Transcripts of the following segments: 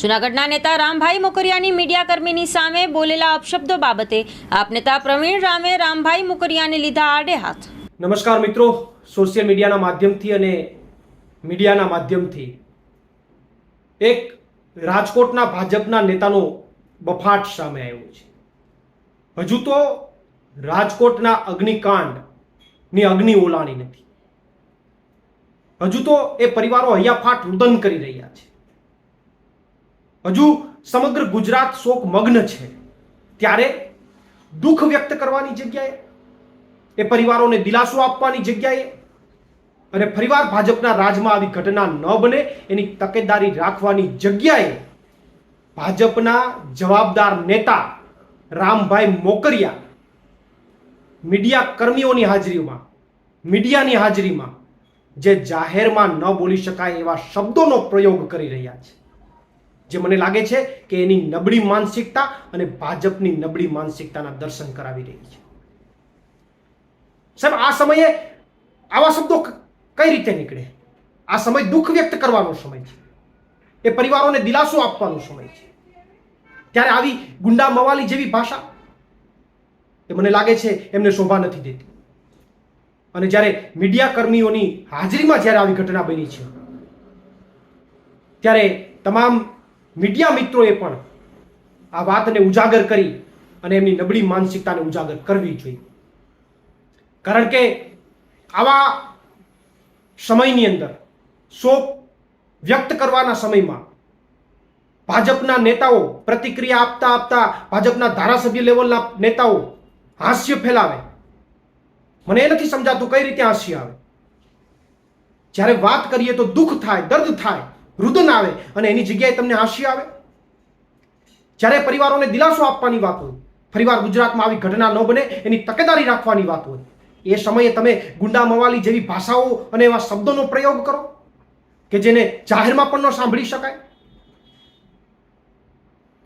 જૂનાગઢના નેતા રામભાઈ મોકરિયાની મીડિયાકર્મીની સામે બોલેલા અપશબ્દો બાબતે આપ નેતા પ્રવીણ રામે રામભાઈ મોકરિયાને લીધા આડે હાથ. નમસ્કાર મિત્રો, સોશિયલ મીડિયાના માધ્યમથી અને મીડિયાના માધ્યમથી એક રાજકોટના ભાજપના નેતાનો બફાટ સામે આવ્યો છે. હજુ તો રાજકોટના અગ્નિકાંડની અગ્નિ ઓલાણી નથી. હજુ તો એ પરિવારો હૈયાફાટ રુદન કરી રહ્યા છે. હજુ સમગ્ર ગુજરાત શોક મગ્ન છે. ત્યારે દુઃખ વ્યક્ત કરવાની જગ્યાએ, એ પરિવારોને દિલાસો આપવાની જગ્યાએ અને ફરીવાર ભાજપના રાજમાં આવી ઘટના ન બને એની તકેદારી રાખવાની જગ્યાએ ભાજપના જવાબદાર નેતા રામભાઈ મોકરિયા મીડિયા કર્મીઓની હાજરીમાં, મીડિયાની હાજરીમાં, જે જાહેરમાં ન બોલી શકાય એવા શબ્દોનો પ્રયોગ કરી રહ્યા છે. જે મને લાગે છે કે એની નબળી માનસિકતા અને ભાજપની નબળી માનસિકતાના દર્શન કરાવી રહી છે. સાહેબ, આ સમયે આવા શબ્દો કઈ રીતે નીકળે? આ સમય દુઃખ વ્યક્ત કરવાનો સમય છે. એ પરિવારોને દિલાસો આપવાનો સમય છે. ત્યારે આવી ગુંડા મવાલી જેવી ભાષા એ મને લાગે છે એમને શોભા નથી દેતી. અને જ્યારે મીડિયા કર્મીઓની હાજરીમાં જ્યારે આવી ઘટના બની છે, ત્યારે તમામ મીડિયા મિત્રોએ પણ આ વાતને ઉજાગર કરી અને એમની નબળી માનસિકતાને ઉજાગર કરવી જોઈએ. કારણ કે આવા સમયની અંદર, શોક વ્યક્ત કરવાના સમયમાં ભાજપના નેતાઓ પ્રતિક્રિયા આપતા આપતા, ભાજપના ધારાસભ્ય લેવલના નેતાઓ હાસ્ય ફેલાવે. મને એ નથી સમજાતું કઈ રીતે હાસ્ય આવે. જ્યારે વાત કરીએ તો દુઃખ થાય, દર્દ થાય. રુદન આવે અને એની જગ્યાએ તમને હાસ્ય આવે? જ્યારે પરિવારોને દિલાસો આપવાની વાત હોય, ફરીવાર ગુજરાતમાં આવી ઘટના ન બને, એની તકેદારી રાખવાની વાત હોય, એ સમયે તમે ગુંડા મવાલી જેવી ભાષાઓ અને એવા શબ્દોનો પ્રયોગ કરો, કે જેને જાહેરમાં પણ ન સાંભળી શકાય?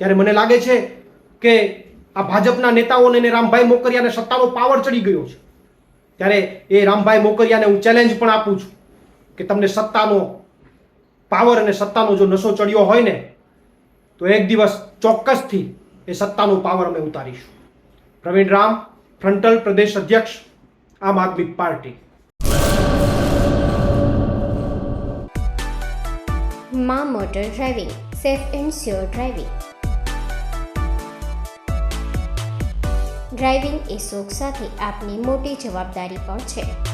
ત્યારે મને લાગે છે કે આ ભાજપના નેતાઓને અને રામભાઈ મોકરિયાને સત્તાનો પાવર ચડી ગયો છે. ત્યારે એ રામભાઈ મોકરિયાને હું ચેલેન્જ પણ આપું છું, કે તમને સત્તાનો પાવર અને સત્તાનો જો નશો ચડ્યો હોય ને, તો એક દિવસ ચોક્કસથી એ સત્તાનો પાવર અમે ઉતારીશું. પ્રવીણ રામ, ફ્રન્ટલ પ્રદેશ અધ્યક્ષ, આમ આદમી પાર્ટી. મા motor driving, safe and sure driving. Driving એ શોખ સાથે આપની મોટી જવાબદારી પણ છે.